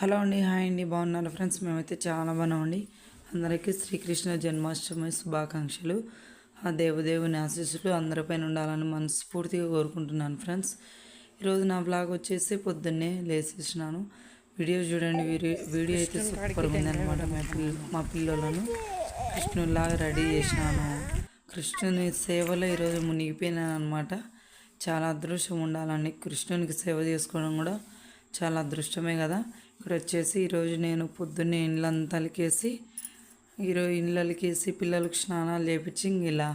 Hello అండి hi అండి బాగున్నారు ఫ్రెండ్స్? మేమైతే చాలా బాగున్నామండి. అందరికీ శ్రీకృష్ణ జన్మాష్టమి శుభాకాంక్షలు. ఆ దేవదేవుని ఆశీస్సులు అందరిపైన ఉండాలని మనస్ఫూర్తిగా కోరుకుంటున్నాను ఫ్రెండ్స్. ఈరోజు నా బ్లాగ్ వచ్చేసి పొద్దున్నే లేచేసినాను వీడియో చూడండి వీడియో వీడియో అయితే సూపర్గా ఉందన్నమాట మా పిల్ల మా పిల్లలను. కృష్ణులాగా రెడీ చేసినాను. కృష్ణుని సేవలో ఈరోజు మునిగిపోయినాను అనమాట చాలా అదృష్టం ఉండాలండి కృష్ణునికి సేవ చేసుకోవడం కూడా చాలా అదృష్టమే కదా. ఇక్కడ వచ్చేసి ఈరోజు నేను పొద్దున్నే ఇండ్లంతా అలికేసి ఈరోజు ఇండ్లు అలికేసి పిల్లలకు స్నానాలు చేపించి ఇలా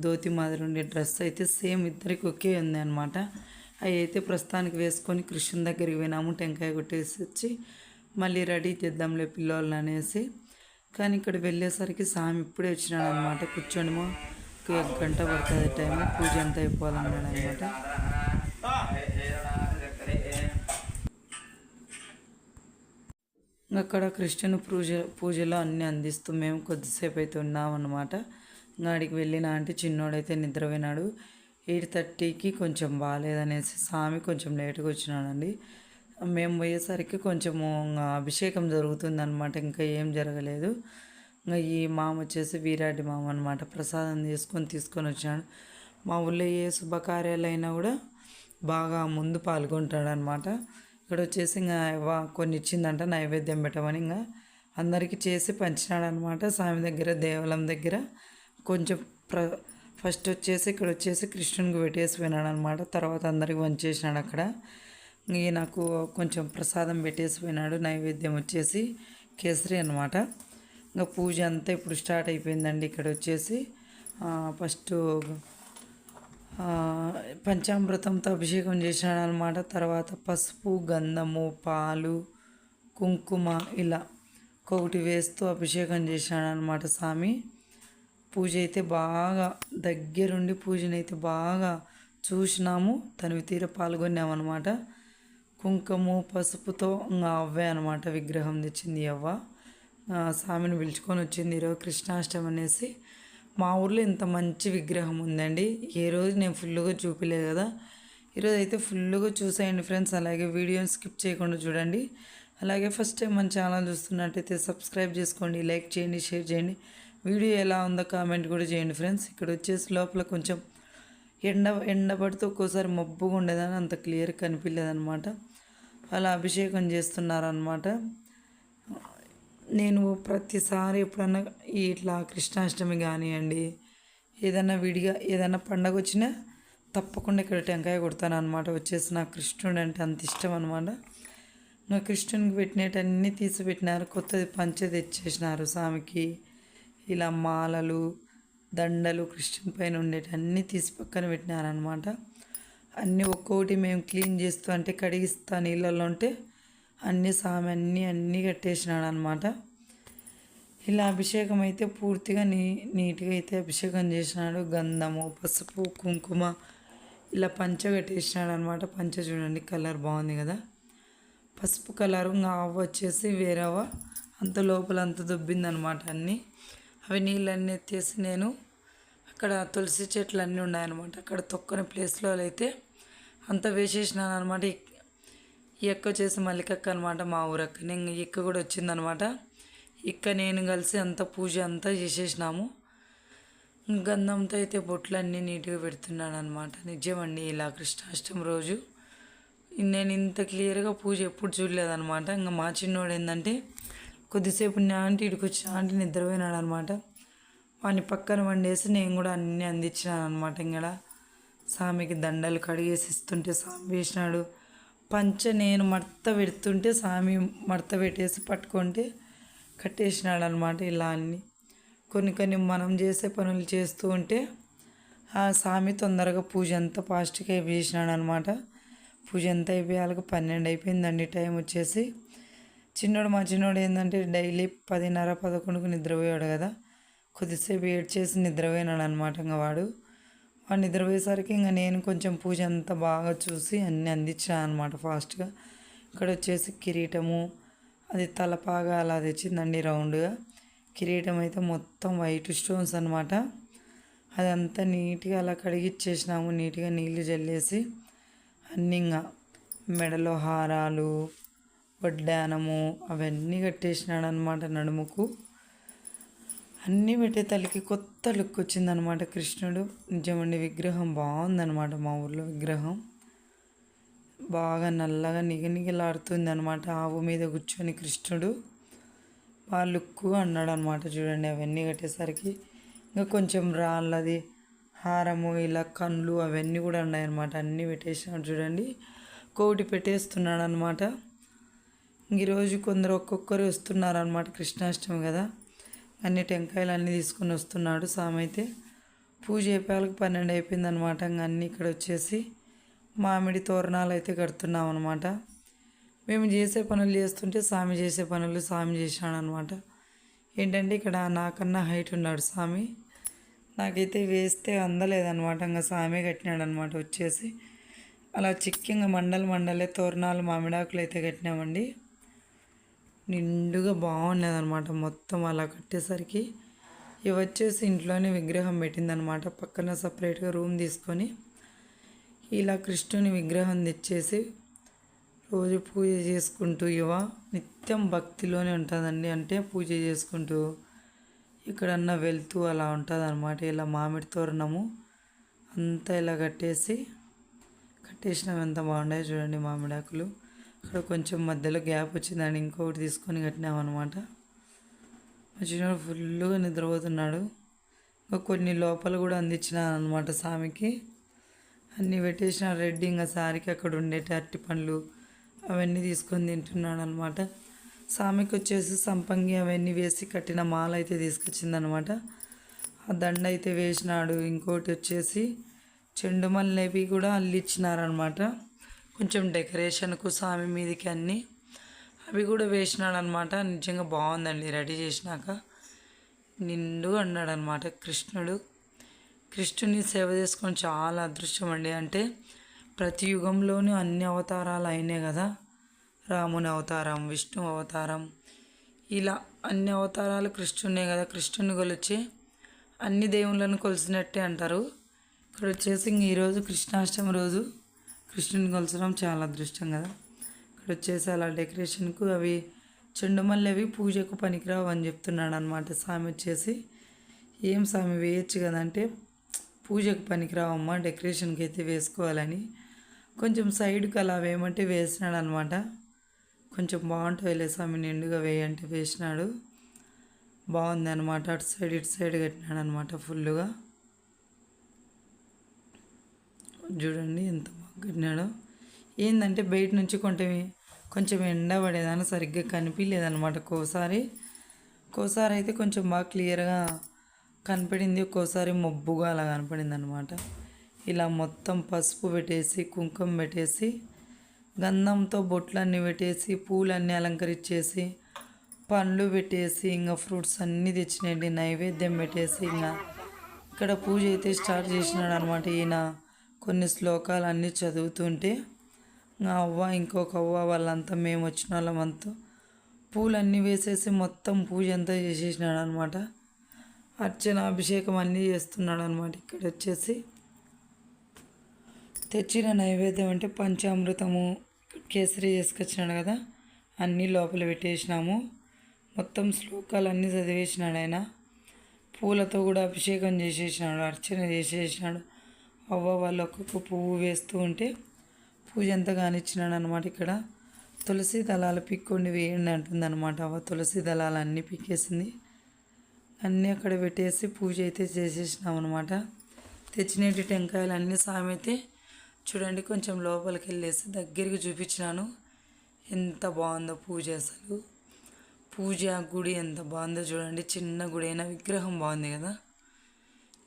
ధోతి మాదిరి ఉండే డ్రెస్ అయితే సేమ్ ఇద్దరికి ఒకే ఉంది అనమాట అవి అయితే ప్రస్తుతానికి వేసుకొని కృష్ణ దగ్గరికి పోయినాము టెంకాయ కొట్టేసి వచ్చి మళ్ళీ రెడీ చేద్దాంలే పిల్లోళ్ళని అనేసి. కానీ ఇక్కడ వెళ్ళేసరికి స్వామి ఇప్పుడే వచ్చినాడు అనమాట కూర్చోడము ఒక గంట పడుతుంది టైం పూజ అంతా అయిపోవాలన్నాడు అనమాట అక్కడ కృష్ణుని పూజ పూజలో అన్నీ అందిస్తూ మేము కొద్దిసేపు అయితే ఉన్నామన్నమాట. ఇంకా వెళ్ళినా వెళ్ళిన అంటే చిన్నోడైతే నిద్రపోయినాడు. ఎయిట్ థర్టీకి కొంచెం బాగాలేదనేసి స్వామి కొంచెం లేట్గా వచ్చినాడండి. మేము పోయేసరికి కొంచెము ఇంకా అభిషేకం జరుగుతుందనమాట ఇంకా ఏం జరగలేదు. ఇంకా ఈ మామ వచ్చేసి వీరాడి మామ అనమాట ప్రసాదం తీసుకొని తీసుకొని వచ్చినాడు. మా ఊళ్ళో ఏ శుభకార్యాలైనా కూడా బాగా ముందు పాల్గొంటాడనమాట ఇక్కడ వచ్చేసి ఇంకా వా- కొన్ని ఇచ్చిందంట నైవేద్యం పెట్టమని ఇంకా అందరికీ చేసి పంచినాడు అనమాట స్వామి దగ్గర దేవాలయం దగ్గర. కొంచెం ప్ర ఫస్ట్ వచ్చేసి ఇక్కడ వచ్చేసి కృష్ణునికి పెట్టేసి పోయినాడు అనమాట తర్వాత అందరికి వంచేసినాడు అక్కడ. ఇంక నాకు కొంచెం ప్రసాదం పెట్టేసి పోయినాడు. నైవేద్యం వచ్చేసి కేసరి అనమాట ఇంకా పూజ అంతా ఇప్పుడు స్టార్ట్ అయిపోయిందండి ఇక్కడ వచ్చేసి. ఫస్ట్ పంచామృతంతో అభిషేకం చేసినాడు అనమాట తర్వాత పసుపు గంధము పాలు కుంకుమ ఇలా ఒకటి వేస్తూ అభిషేకం చేసినాడు అనమాట స్వామి. పూజ అయితే బాగా దగ్గరుండి పూజనైతే బాగా చూసినాము. తనివి తీర పాల్గొన్నామన్నమాట. కుంకుమ పసుపుతో ఇంకా అవ్వే అనమాట విగ్రహం తెచ్చింది ఈ అవ్వ స్వామిని పిలుచుకొని వచ్చింది ఈరోజు కృష్ణాష్టమి అనేసి. మా ఊర్లో ఇంత మంచి విగ్రహం ఉందండి. ఏ రోజు నేను ఫుల్గా చూపిలేదు కదా. ఈరోజు అయితే ఫుల్గా చూసేయండి ఫ్రెండ్స్. అలాగే వీడియోని స్కిప్ చేయకుండా చూడండి. అలాగే ఫస్ట్ టైం మన ఛానల్ చూస్తున్నట్టయితే సబ్స్క్రైబ్ చేసుకోండి లైక్ చేయండి షేర్ చేయండి. వీడియో ఎలా ఉందో కామెంట్ కూడా చేయండి ఫ్రెండ్స్. ఇక్కడ వచ్చేసి లోపల కొంచెం ఎండ ఎండ పడితే ఒక్కోసారి మబ్బుగా ఉండేదని అంత క్లియర్ కనిపించలేదన్నమాట. అలా అభిషేకం చేస్తున్నారనమాట నేను ప్రతిసారి ఎప్పుడన్నా ఇట్లా కృష్ణాష్టమి కానివ్వండి ఏదన్నా విడిగా ఏదన్నా పండగ వచ్చినా తప్పకుండా ఇక్కడ టెంకాయ కొడతాను అనమాట వచ్చేసి నాకు కృష్ణుడు అంటే అంత ఇష్టం అనమాట నా కృష్ణునికి పెట్టినటన్నీ తీసి పెట్టినారు కొత్తది పంచ తెచ్చేసినారు స్వామికి. ఇలా మాలలు దండలు కృష్ణుని పైన ఉండేటన్నీ తీసి పక్కన పెట్టినారనమాట అన్నీ ఒక్కొక్కటి మేము క్లీన్ చేస్తూ అంటే కడిగిస్తా నీళ్ళల్లో ఉంటే అన్నీ స్వామి అన్నీ అన్నీ కట్టేసినాడు అనమాట ఇలా అభిషేకం అయితే పూర్తిగా నీ నీట్గా అయితే అభిషేకం చేసినాడు. గంధము పసుపు కుంకుమ ఇలా పంచ కట్టేసినాడు అనమాట పంచ చూడండి కలర్ బాగుంది కదా. పసుపు కలరు ఇంకా ఆవు వచ్చేసి వేరేవ అంత లోపల అంత దొబ్బిందనమాట అన్నీ. అవి నీళ్ళన్నీ ఎత్తేసి నేను అక్కడ తులసి చెట్లు అన్నీ ఉన్నాయన్నమాట. అక్కడ తొక్కని ప్లేస్లో అయితే అంత వేసేసినాను అనమాట ఈ అక్క వచ్చేసి మల్లికక్క అనమాట మా ఊరక్క నేను ఈ అక్క కూడా వచ్చిందనమాట. ఇక్క నేను కలిసి అంత పూజ అంతా చేసేసినాము. గంధంతో అయితే బొట్లన్నీ నీట్గా పెడుతున్నాను అనమాట నిజమండి ఇలా కృష్ణాష్టమి రోజు నేను ఇంత క్లియర్గా పూజ ఎప్పుడు చూడలేదనమాట ఇంకా మా చిన్నోడు ఏంటంటే కొద్దిసేపు నా ఆంటీ ఇడికి వచ్చిన ఆంటీ నిద్రపోయినాడు అనమాట వాడిని పక్కన వండేసి నేను కూడా అన్నీ అందించినాను అనమాట ఇంకా స్వామికి దండలు కడిగేసి ఇస్తుంటే స్వామి వేసినాడు. పంచ నేను మడత పెడుతుంటే స్వామి మడత పెట్టేసి పట్టుకుంటే కట్టేసినాడు అనమాట ఇలా అన్ని. కొన్ని కొన్ని మనం చేసే పనులు చేస్తూ ఉంటే ఆ స్వామి తొందరగా పూజ అంతా ఫాస్ట్గా అయిపోయేసినాడు అనమాట పూజ అంతా అయిపోయాలకు పన్నెండు అయిపోయిందండి టైం వచ్చేసి. చిన్నోడు మా చిన్నోడు ఏంటంటే డైలీ పదిన్నర పదకొండుకు నిద్రపోయాడు కదా. కొద్దిసేపు ఏడ్చేసి నిద్రపోయినాడు అనమాట ఇంకా వాడు. వాడు నిద్రపోయేసరికి ఇంకా నేను కొంచెం పూజ అంతా బాగా చూసి అన్నీ అందించాను అనమాట ఫాస్ట్గా. ఇక్కడ వచ్చేసి కిరీటము అది తలపాగా అలా తెచ్చిందండి రౌండ్గా. కిరీటం అయితే మొత్తం వైట్ స్టోన్స్ అనమాట అదంతా నీట్గా అలా కడిగిచ్చేసినాము. నీట్గా నీళ్ళు జల్లేసి అన్నీ ఇంకా మెడలో హారాలు వడ్డానము అవన్నీ కట్టేసినాడు అనమాట నడుముకు. అన్నీ పెట్టే తల్లికి కొత్త లుక్ వచ్చిందనమాట కృష్ణుడు. నిజమండి విగ్రహం బాగుందనమాట మా ఊర్లో విగ్రహం. బాగా నల్లగా నిగనిగలాడుతుంది అనమాట ఆవు మీద కూర్చొని కృష్ణుడు బాగా లుక్కు అన్నాడు అనమాట చూడండి అవన్నీ కట్టేసరికి. ఇంకా కొంచెం రాళ్ళది హారము ఇలా కళ్ళు అవన్నీ కూడా ఉన్నాయన్నమాట. అన్నీ పెట్టేసినాడు చూడండి. కోటి పెట్టేస్తున్నాడు అనమాట ఈరోజు కొందరు ఒక్కొక్కరు వస్తున్నారు అనమాట కృష్ణాష్టమి కదా. అన్ని టెంకాయలు అన్నీ తీసుకొని వస్తున్నాడు సామైతే పూజ అయిపోయాలకు పన్నెండు అయిపోయింది అనమాట ఇంకా అన్నీ ఇక్కడ వచ్చేసి మామిడి తోరణాలు అయితే కడుతున్నాం అనమాట మేము చేసే పనులు చేస్తుంటే స్వామి చేసే పనులు స్వామి చేశాడు అనమాట ఏంటంటే ఇక్కడ నాకన్నా హైట్ ఉన్నాడు స్వామి నాకైతే వేస్తే అందలేదన్నమాట. ఇంకా స్వామి కట్టినాడు అనమాట వచ్చేసి. అలా చిక్కింగా మండలు మండలే తోరణాలు మామిడాకులు అయితే కట్టినామండి. నిండుగా బాగుండేదనమాట అనమాట మొత్తం అలా కట్టేసరికి. ఇవి వచ్చేసి ఇంట్లోనే విగ్రహం పెట్టిందనమాట పక్కన సపరేట్గా రూమ్ తీసుకొని. ఇలా కృష్ణుని విగ్రహం తెచ్చేసి రోజు పూజ చేసుకుంటూ యువ నిత్యం భక్తిలోనే ఉంటుందండి. అంటే పూజ చేసుకుంటూ ఎక్కడన్నా వెళ్తూ అలా ఉంటుంది అనమాట ఇలా మామిడి తోరణము అంతా ఇలా కట్టేసి కట్టేసినాం ఎంత బాగున్నాయో చూడండి మామిడాకులు. అక్కడ కొంచెం మధ్యలో గ్యాప్ వచ్చిందండి. ఇంకొకటి తీసుకొని కట్టినాం అనమాట మా చిన్నోడు ఫుల్గా నిద్రపోతున్నాడు. ఇంకా కొన్ని లోపల కూడా అందించినాను అనమాట స్వామికి. అన్నీ పెట్టేసిన రెడ్డి ఇంకా సారికి అక్కడ ఉండేటి అరటి పండ్లు అవన్నీ తీసుకొని తింటున్నాడు అనమాట స్వామికి వచ్చేసి సంపంగి అవన్నీ వేసి కట్టిన మాల అయితే తీసుకొచ్చిందనమాట. ఆ దండ అయితే వేసినాడు. ఇంకోటి వచ్చేసి చెండు మల్లెవి కూడా అల్లిచ్చినారనమాట. కొంచెం డెకరేషన్కు స్వామి మీదకి అన్నీ అవి కూడా వేసినాడు అనమాట నిజంగా బాగుందండి. రెడీ చేసినాక నిండు అన్నాడు అనమాట కృష్ణుడు. కృష్ణుని సేవ చేసుకొని చాలా అదృష్టం అండి. అంటే ప్రతి యుగంలోనూ అన్ని అవతారాలు అయినాయి కదా. రాముని అవతారం విష్ణు అవతారం ఇలా అన్ని అవతారాలు కృష్ణునే కదా. కృష్ణుని కొలిచి అన్ని దేవుళ్ళను కొలిసినట్టే అంటారు. ఇక్కడ వచ్చేసి ఇంక ఈరోజు కృష్ణాష్టమి రోజు కృష్ణుని కొలచడం చాలా అదృష్టం కదా. ఇక్కడ వచ్చేసి అలా డెకరేషన్కు అవి చెండుమల్లి అవి పూజకు పనికిరావు అని చెప్తున్నాడు అనమాట స్వామి వచ్చేసి ఏం స్వామి వేయచ్చు కదంటే పూజకు పనికిరావమ్మా డెకరేషన్కి అయితే వేసుకోవాలని. కొంచెం సైడ్కి అలా వేయమంటే వేసినాడు అనమాట కొంచెం బాగుంటుంది స్వామి నిండుగా వేయంటే వేసినాడు. బాగుంది అనమాట అటు సైడ్ ఇటు సైడ్ కట్టినాడు అనమాట ఫుల్గా చూడండి ఎంత బాగా కట్టినాడో. ఏంటంటే బయట నుంచి కొంచెం కొంచెం ఎండ పడేదాన్ని సరిగ్గా కనిపించలేదన్నమాట కోసారి. కోసారి అయితే కొంచెం బాగా క్లియర్గా కనపడింది ఒక్కోసారి మబ్బుగా అలా కనపడింది అనమాట ఇలా మొత్తం పసుపు పెట్టేసి కుంకుమ పెట్టేసి గంధంతో బొట్లన్నీ పెట్టేసి పూలన్నీ అలంకరించేసి పండ్లు పెట్టేసి ఇంకా ఫ్రూట్స్ అన్నీ తెచ్చినాయండి నైవేద్యం పెట్టేసి ఇంకా ఇక్కడ పూజ అయితే స్టార్ట్ చేసినాడు అనమాట ఈయన. కొన్ని శ్లోకాలు అన్నీ చదువుతుంటే ఇంకా అవ్వ ఇంకొక అవ్వ వాళ్ళంతా మేము వచ్చిన వాళ్ళమంతా పూలన్నీ వేసేసి మొత్తం పూజ అంతా చేసేసినాడు అనమాట అర్చన అభిషేకం అన్నీ చేస్తున్నాడు అనమాట ఇక్కడ వచ్చేసి. తెచ్చిన నైవేద్యం అంటే పంచామృతము కేసరి చేసుకొచ్చినాడు కదా అన్నీ లోపల పెట్టేసినాము. మొత్తం శ్లోకాలు అన్నీ చదివేసినాడు ఆయన. పూలతో కూడా అభిషేకం చేసేసినాడు అర్చన చేసేసినాడు. అవ్వ వాళ్ళు ఒక్కొక్క పువ్వు వేస్తూ ఉంటే పూజ అంతా కానిచ్చినాడు అనమాట ఇక్కడ. తులసి దళాలు పిక్కుండి వేయండి అంటుంది అనమాట అవ్వ. తులసి దళాలు అన్నీ పిక్కేసింది అన్నీ అక్కడ పెట్టేసి పూజ అయితే చేసేసినాం అనమాట తెచ్చినటి టెంకాయలు అన్నీ సామెతే చూడండి కొంచెం లోపలికి వెళ్ళేసి దగ్గరికి చూపించినాను. ఎంత బాగుందో పూజ అసలు. పూజ గుడి ఎంత బాగుందో చూడండి చిన్న గుడి అయినా విగ్రహం బాగుంది కదా.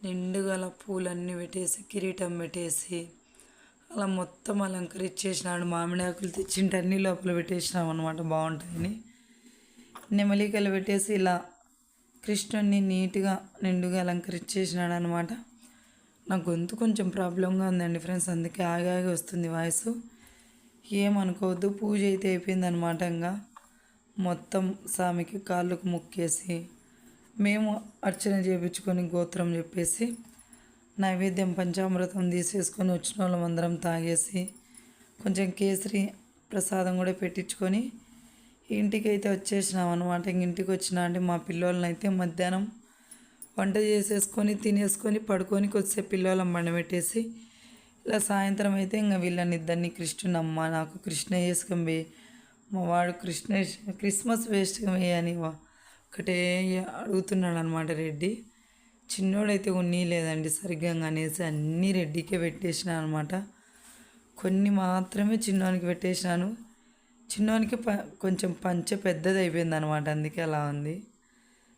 నిండుగా అలా పూలన్నీ పెట్టేసి కిరీటం పెట్టేసి అలా మొత్తం అలంకరించేసినాడు. మామిడి ఆకులు తెచ్చింటే అన్నీ లోపల పెట్టేసినాం అనమాట బాగుంటాయని. నెమలికలు పెట్టేసి ఇలా కృష్ణుడిని నీట్గా నిండుగా అలంకరించేసినాడు అనమాట నా గొంతు కొంచెం ప్రాబ్లంగా ఉందండి ఫ్రెండ్స్ అందుకే ఆగి ఆగి వస్తుంది వాయిస్. ఏమనుకోవద్దు పూజ అయితే అయిపోయిందనమాట ఇంకా. మొత్తం స్వామికి కాళ్ళకు ముక్కేసి మేము అర్చన చేయించుకొని గోత్రం చెప్పేసి నైవేద్యం పంచామృతం తీసేసుకొని వచ్చిన వాళ్ళం అందరం తాగేసి కొంచెం కేసరి ప్రసాదం కూడా పెట్టించుకొని ఇంటికి అయితే వచ్చేసినాం అనమాట ఇంక ఇంటికి వచ్చినా అంటే మా పిల్లోళ్ళని అయితే మధ్యాహ్నం వంట చేసేసుకొని తినేసుకొని పడుకొని కొద్దిసేపు పిల్లోళ్ళని బండబెట్టేసి ఇలా సాయంత్రం అయితే ఇంకా వీళ్ళని ఇద్దరిని కృష్ణునమ్మ నాకు కృష్ణ వేసుకొని మా వాడు కృష్ణ క్రిస్మస్ వేస్ట్గా వేయని వా- ఒకటే అడుగుతున్నాడు అనమాట రెడ్డి. చిన్నోడైతే ఉన్ని లేదండి సరిగ్గా అనేసి అన్నీ రెడ్డికే పెట్టేసిన అనమాట కొన్ని మాత్రమే చిన్నోనికి పెట్టేసినాను. చిన్నోనికి ప కొంచెం పంచె పెద్దది అయిపోయింది అనమాట అందుకే అలా ఉంది.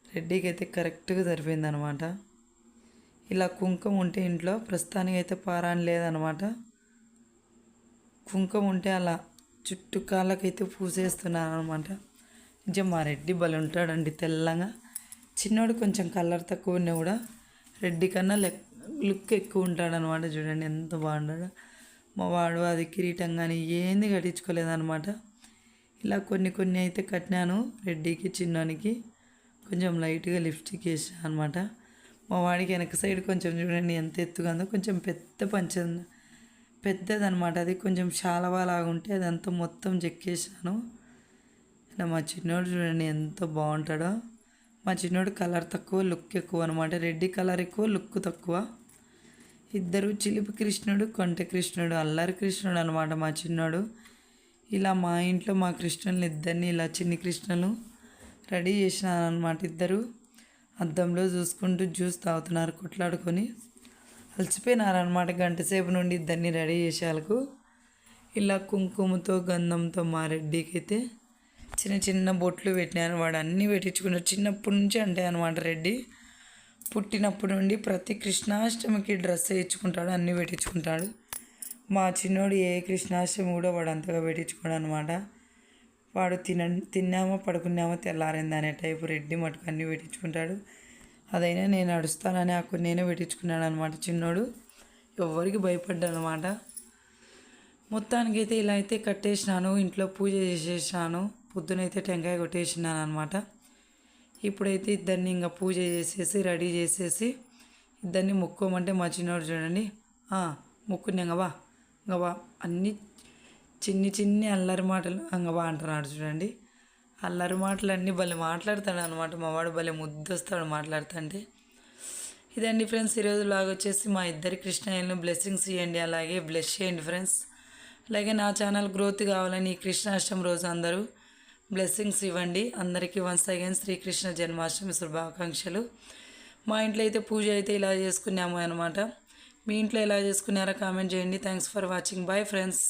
రెడ్డికి అయితే కరెక్ట్గా సరిపోయింది అనమాట ఇలా కుంకుమ ఉంటే ఇంట్లో ప్రస్తుతానికి అయితే పారాని లేదనమాట. కుంకుమ ఉంటే అలా చుట్టూ కాళ్ళకైతే పూసేస్తున్నాను అనమాట నిజం మా రెడ్డి బలి ఉంటాడండి తెల్లగా. చిన్నోడు కొంచెం కలర్ తక్కువ ఉన్నా కూడా రెడ్డి కన్నా లెక్ లుక్ ఎక్కువ ఉంటాడనమాట. చూడండి ఎంత బాగుంటాడో. మా వాడు అది కిరీటం కానీ ఏంది కట్టించుకోలేదన్నమాట ఇలా కొన్ని కొన్ని అయితే కట్టినాను రెడ్డికి చిన్నోనికి. కొంచెం లైట్గా లిప్స్టిక్ వేసాను అనమాట మా వాడికి వెనక సైడ్ కొంచెం చూడండి ఎంత ఎత్తుగా ఉందో. కొంచెం పెద్ద పంచ పెద్దదనమాట అది కొంచెం శాలవా లాగా ఉంటే అదంతా మొత్తం చెక్కేసాను ఇలా మా చిన్నోడు చూడండి ఎంత బాగుంటాడో. మా చిన్నోడు కలర్ తక్కువ లుక్ ఎక్కువ అనమాట రెడ్డి కలర్ ఎక్కువ లుక్ తక్కువ. ఇద్దరు చిలిపి కృష్ణుడు కొంట కృష్ణుడు అల్లరి కృష్ణుడు అనమాట మా చిన్నోడు. ఇలా మా ఇంట్లో మా కృష్ణుల్ని ఇద్దరిని ఇలా చిన్ని కృష్ణలు రెడీ చేసినారు అనమాట ఇద్దరు. అద్దంలో చూసుకుంటూ జ్యూస్ తాగుతున్నారు కొట్లాడుకొని. అలసిపోయినారనమాట గంట సేపు నుండి ఇద్దరిని రెడీ చేసేందుకు ఇలా కుంకుమతో గంధంతో మా రెడ్డికి అయితే చిన్న చిన్న బొట్లు పెట్టినాను వాడు అన్నీ పెట్టించుకున్నాడు. చిన్నప్పటి నుంచి అంటే అనమాట రెడ్డి. పుట్టినప్పటి నుండి ప్రతి కృష్ణాష్టమికి డ్రెస్ వేయించుకుంటాడు అన్నీ పెట్టించుకుంటాడు. మా చిన్నోడు ఏ కృష్ణాష్టమి కూడా వాడు అంతగా పెట్టించుకోడు అనమాట వాడు తిన తిన్నామో పడుకున్నామో తెల్లారింది అనే టైపు రెడ్డి మటుకు అన్నీ పెట్టించుకుంటాడు. అదైనా నేను నడుస్తానని ఆ నేనే పెట్టించుకున్నాను అనమాట చిన్నోడు. ఎవరికి భయపడ్డాను అనమాట మొత్తానికైతే ఇలా అయితే కట్టేసినాను ఇంట్లో పూజ చేసేసాను పొద్దునైతే టెంకాయ కొట్టేసినాను అనమాట ఇప్పుడైతే ఇద్దరిని ఇంకా పూజ చేసేసి రెడీ చేసేసి ఇద్దరిని మొక్కోమంటే మా చిన్నోడు చూడండి. మొక్కుని ఇంకా అన్ని చిన్ని చిన్ని అల్లరి మాటలు అంగవా అంటున్నాడు చూడండి. అల్లరి మాటలు అన్నీ భలే మాట్లాడతాడు అనమాట మావాడు భలే ముద్దొస్తాడు మాట్లాడుతుంటే. ఇదండి ఫ్రెండ్స్ ఈరోజు లాగా వచ్చేసి మా ఇద్దరి కృష్ణాయలను బ్లెస్సింగ్స్ ఇవ్వండి అలాగే బ్లెస్ చేయండి ఫ్రెండ్స్. అలాగే నా ఛానల్ గ్రోత్ కావాలని కృష్ణాష్టమి రోజు అందరూ బ్లెస్సింగ్స్ ఇవ్వండి. అందరికీ వన్స్ అగైన్ శ్రీకృష్ణ జన్మాష్టమి శుభాకాంక్షలు. మా ఇంట్లో అయితే పూజ అయితే ఇలా చేసుకున్నాము అనమాట మీ ఇంట్లో ఎలా చేసుకున్నారో కామెంట్ చేయండి. Thanks for watching bye friends